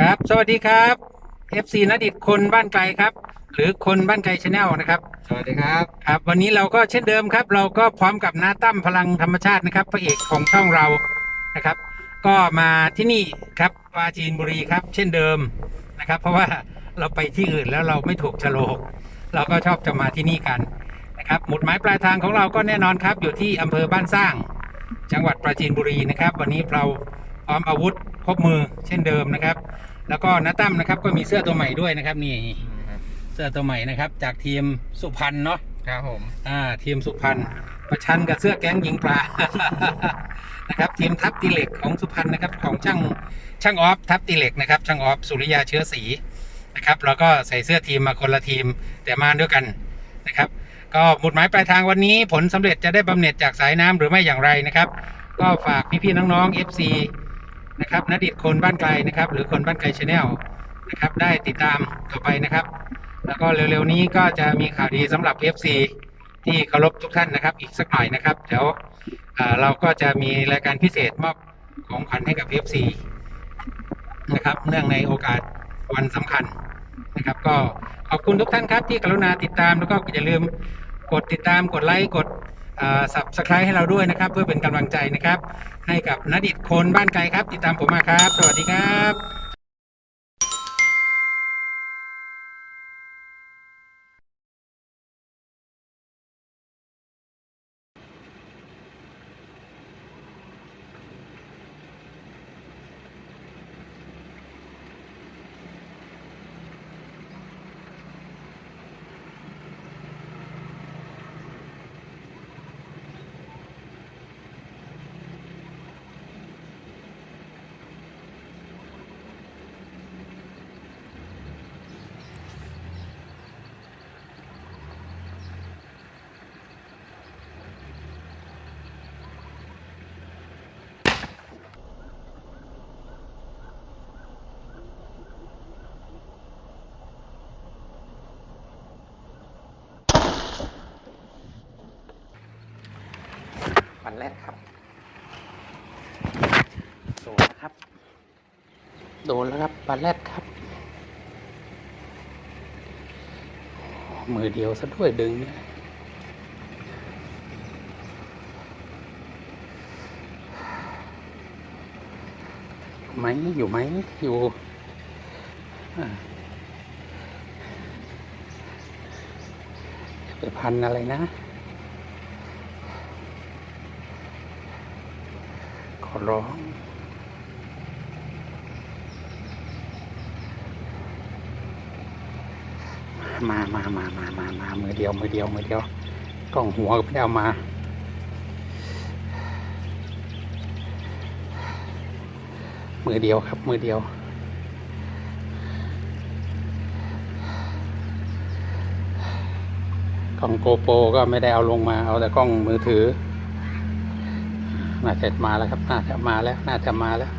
ครับ สวัสดีครับ FC นดิตคนบ้านไกลครับ หรือคนบ้านไกลชาแนลนะครับ สวัสดีครับ ครับวันนี้เราก็เช่นเดิมครับ เราก็พร้อมกับน้าตั้มพลังธรรมชาตินะครับพระเอกของช่องเรานะครับ ก็มาที่นี่ครับปราจีนบุรีครับ เช่นเดิมนะครับ เพราะว่าเราไปที่อื่นแล้วเราไม่ถูกโฉลก เราก็ชอบจะมาที่นี่กันนะครับหมุดหมายปลายทางของเราก็แน่นอนครับ อยู่ที่อำเภอบ้านสร้าง จังหวัดปราจีนบุรีนะครับ วันนี้เราพร้อมอาวุธ ครบมือเช่นเดิมนะครับ แล้วก็น้าตั้มนะครับก็มีเสื้อตัวใหม่ด้วยนะครับนี่เสื้อตัวใหม่นะครับ จากทีมสุพรรณเนาะครับผมอ่าทีมสุพรรณประชันกับเสื้อแก๊งยิงปลานะครับทีมทัพตีเหล็กของสุพรรณนะครับของช่างช่างออฟทัพตีเหล็กนะครับช่างออฟสุริยาเชื้อสีนะครับแล้วก็ใส่เสื้อทีมมาคนละทีมแต่มาด้วยกันนะครับ ก็หมุดหมายปลายทางวันนี้ผลสำเร็จจะได้บำเหน็จจากสายน้ำหรือไม่อย่างไรนะครับ ก็ฝากพี่ๆน้องๆ FC นะครับนดิตคนบ้านไกลนะครับ หรือคนบ้านไกลชาแนลนะครับ ได้ติดตามต่อไปนะครับ แล้วก็เร็วๆนี้ก็จะมีข่าวดีสำหรับ FC ที่เคารพทุกท่านนะครับ อีกสักหน่อยนะครับเดี๋ยวเราก็จะมีรายการพิเศษมอบของขวัญให้กับ FC นะครับเนื่องในโอกาสวันสำคัญนะครับ ก็ขอบคุณทุกท่านครับที่กรุณาติดตามแล้วก็อย่าลืมกดติดตามกดไลค์กด สับสไครต์ให้เราด้วยนะครับ เพื่อเป็นกำลังใจนะครับ ให้กับนดิตคนบ้านไกลครับ ติดตามผมมาครับ สวัสดีครับ วันแรกครับ โดนแล้วครับโดนแล้วครับปลาแรดครับ มือเดียวซะด้วยดึงเนี่ยไหมอยู่ไหมอยู่ไปพันอะไรนะ ข อร้อง มามามามามามามือเดียว มือเดียว มือเดียว กล้องหัวก็ไม่ได้เอามา มือเดียวครับ มือเดียวกล้องโกโปรก็ไม่ได้เอาลงมา เอาแต่กล้องมือถือ น่าจะมาแล้วครับ น่าจะมาแล้ว น่าจะมาแล้ว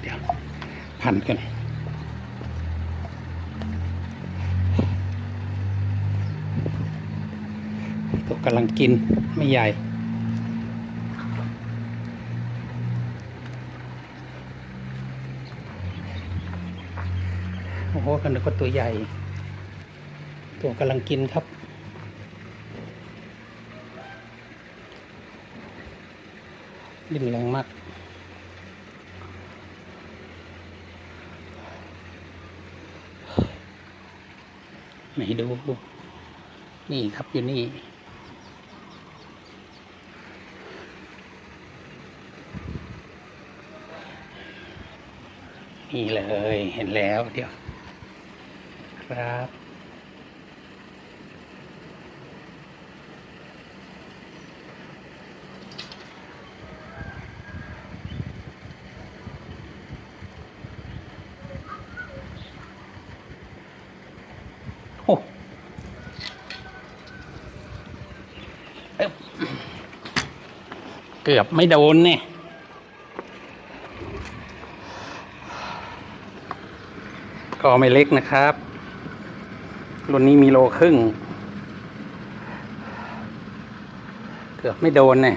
เดี๋ยว พันกันตัวกำลังกินไม่ใหญ่ โอ้โหกันกว่าตัวใหญ่ ตัวกำลังกินครับ ดิ้นแรงมากไหนดู นี่ครับอยู่นี่นี่เลยเห็นแล้วเดี๋ยว ครับโอ้เอ๊บเกือบไม่โดนเนี่ยก็ไม่เล็กนะครับ รุ่นนี้มีโลครึ่ง เกือบไม่โดนเนี่ย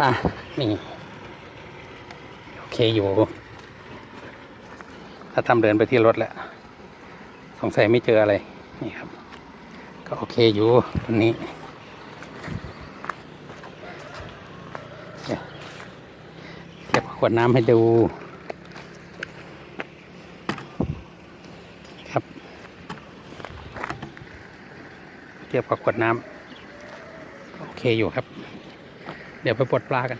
อะ นี่ โอเคอยู่ถ้าทำเดินไปที่รถแล้ว สงสัยไม่เจออะไร นี่ครับ ก็โอเคอยู่ตัวนี้เดี๋ยวเก็บ ขวดน้ำให้ดู ครับ เทียบกับขวดน้ำโอเคอยู่ครับ เดี๋ยวไปปลดปลากัน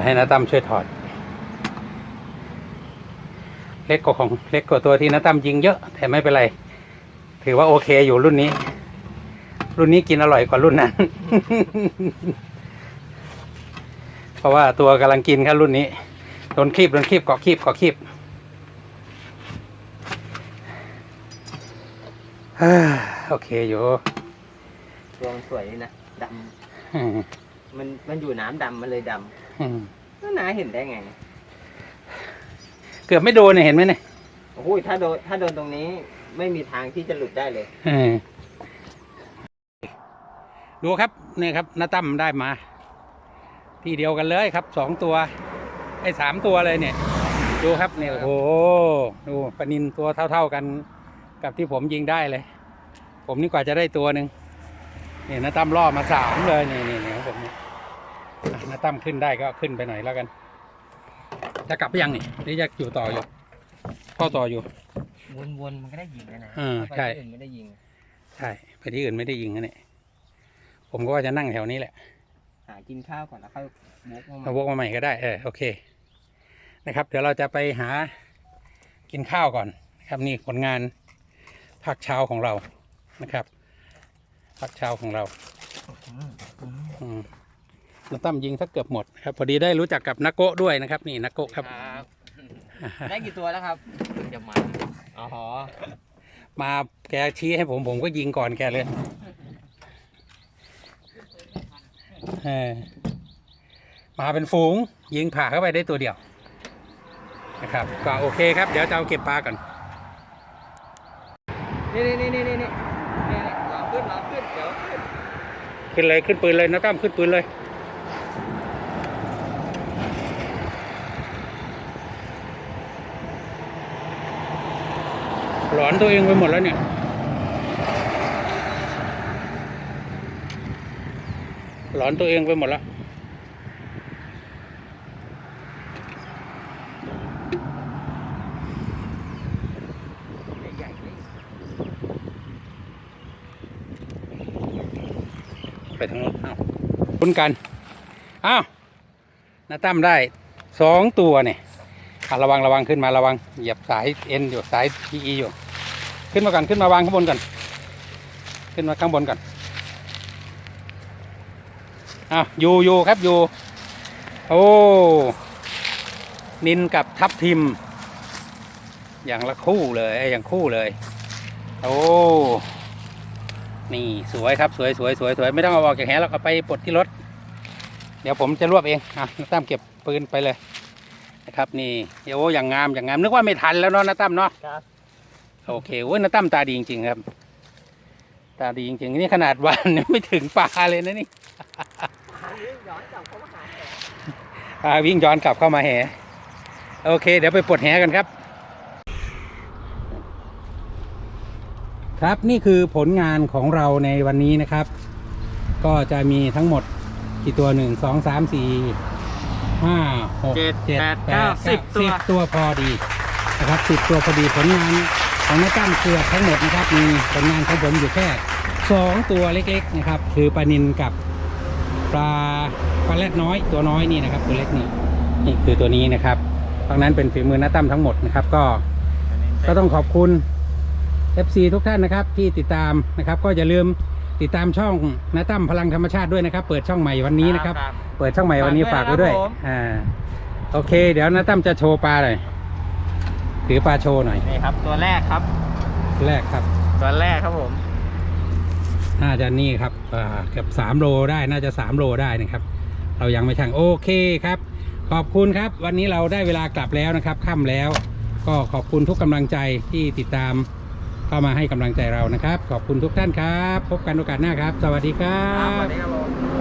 จะให้นาตั้มช่วยถอด เล็กกว่าของเล็กกว่าตัวที่นาตั้มยิงเยอะ แต่ไม่เป็นไร ถือว่าโอเคอยู่รุ่นนี้ รุ่นนี้กินอร่อยกว่ารุ่นนั้น เพราะว่าตัวกำลังกินครับรุ่นนี้โดนคีบโดนคีบเกาะคีบเกาะคีบอ่าโอเคอยู่ตัวมันสวยนี่นะดอืมำมันมันอยู่น้ำดำมันเลยดอืมำ แล้วนาเห็นได้ไง เกือบไม่โดนเนี่ยเห็นไหมเนี่ยโอ้โหถ้าโดนถ้าโดนตรงนี้ไม่มีทางที่จะหลุดได้เลยเออดูครับเนี่ยครับนาตั้มได้มา ที่เดียวกันเลยครับสองตัว ไอ้สามตัวเลยเนี่ย ดูครับเนี่ยโอ้โหดูปลานินตัวเท่า ๆกันกับที่ผมยิงได้เลย ผมนี่กว่าจะได้ตัวหนึ่งเนี่ยนาตั้มล่อมาสามเลยนี่นี่นี่ของผมเนี่ย อะนาตั้มขึ้นได้ก็ขึ้นไปหน่อยแล้วกัน จะกลับไปยังนี่หรือจะอยู่ต่ออยู่พ่อต่ออยู่ วนๆมันก็ได้ยิงนะนะอ่าถ้าไปใช่ ที่อื่นไม่ได้ยิง ใช่ไปที่อื่นไม่ได้ยิงนะเนี่ยผมก็ว่าจะนั่งแถวนี้แหละหากินข้าวก่อนแล้วค่อยมุกมาใหม่มาวกมาใหม่ก็ได้เออโอเคนะครับ เดี๋ยวเราจะไปหากินข้าวก่อนนะครับนี่ผลงานภาคเช้าของเรานะครับภาคเช้าของเรา อืมอืมอืม เราตั้มยิงสักเกือบหมดครับ พอดีได้รู้จักกับนักโกะด้วยนะครับนี่นักโกะครับ ได้กี่ตัวแล้วครับจะมาอ๋อมาแกชี้ให้ผมผมก็ยิงก่อนแกเลยเออมาเป็นฝูงยิงผ่าเข้าไปได้ตัวเดียว นะครับ ก็โอเคครับ เดี๋ยวจะเอาเก็บปลาก่อนนี่นี่นี่นี่นี่นี่นี่รอขึ้นรอขึ้นเดี๋ยวขึ้น ขึ้นเลยขึ้นปืนเลยนะตั้มขึ้นปืนเลย หลอนตัวเองไปหมดแล้วเนี่ยหลอนตัวเองไปหมดแล้วไปทางโน้นอ้าวคุ้นกัน อ้าวนาตั้มได้สองตัวเนี่ย ระวังระวังขึ้นมาระวังเหยียบสายเอ็นอยู่สายพีอีอยู่ ขึ้นมาก่อนขึ้นมาวางข้างบนก่อนขึ้นมาข้างบนก่อนอ้าวอยู่อยู่ครับอยู่โอ้นินกับทับทิม อย่างละคู่เลยอย่างคู่เลย โอ้นี่สวยครับสวยสวยสวยสวยไม่ต้องเอาออกจากแหเราเอาไปปลดที่รถ เดี๋ยวผมจะรวบเองอะน้าตั้มเก็บปืนไปเลย นะครับนี่เดี๋ยวอย่างงามอย่างงามนึกว่าไม่ทันแล้วเนาะน้าตั้มเนาะครับโอเคโอ้ยน้าตั้มตาดีจริงๆครับ ตาดีจริงๆนี่ขนาดวันยังไม่ถึงปลาเลยนะนี่ย้อนกลับเข้ามาหาแกปลาวิ่งย้อนกลับเข้ามาแหโอเค เดี๋ยวไปปลดแหกันครับ ครับนี่คือผลงานของเราในวันนี้นะครับ ก็จะมีทั้งหมดกี่ตัวหนึ่งสองสามสี่ ห้าหกเจ็ดเจ็ดแปดแปเก้าดสิบตัว สิบตัวพอดีนะครับสิบตัวพอดีผลงานของนักตั้มเกือบทั้งหมดนะครับมีผลงานของผมอยู่แค่สองตัวเล็กๆนะครับ คือปลานินกับปลาปลาแรดน้อยตัวน้อยนี่นะครับ ตัวเล็กนี่นี่คือตัวนี้นะครับเพราะนั้นเป็นฝีมือนักตั้มทั้งหมดนะครับ ก็ก็ต้องขอบคุณ FC ทุกท่านนะครับที่ติดตามนะครับ ก็อย่าลืม ติดตามช่องนาตั้มพลังธรรมชาติด้วยนะครับ เปิดช่องใหม่วันนี้นะครับเปิดช่องใหม่วันนี้ฝาฝากกด้ไว้วยด้วยนะครับผม อ่าโอเค เดี๋ยวนาตั้มจะโชว์ปลาหน่อยถือปลาโชว์หน่อยนี่ครับ ตัวแรกครับ แรกครับ ตัวแรกครับผม น่าจะนี่ครับอ่าเกือบสามโลได้น่าจะสามโลได้นะครับ เรายังไม่ช่างโอเคครับ ขอบคุณครับ วันนี้เราได้เวลากลับแล้วนะครับค่ำแล้ว ก็ขอบคุณทุกกำลังใจที่ติดตาม เข้ามาให้กำลังใจเรานะครับ ขอบคุณทุกท่านครับ พบกันโอกาสหน้าครับ สวัสดีครับ สวัสดีครับผม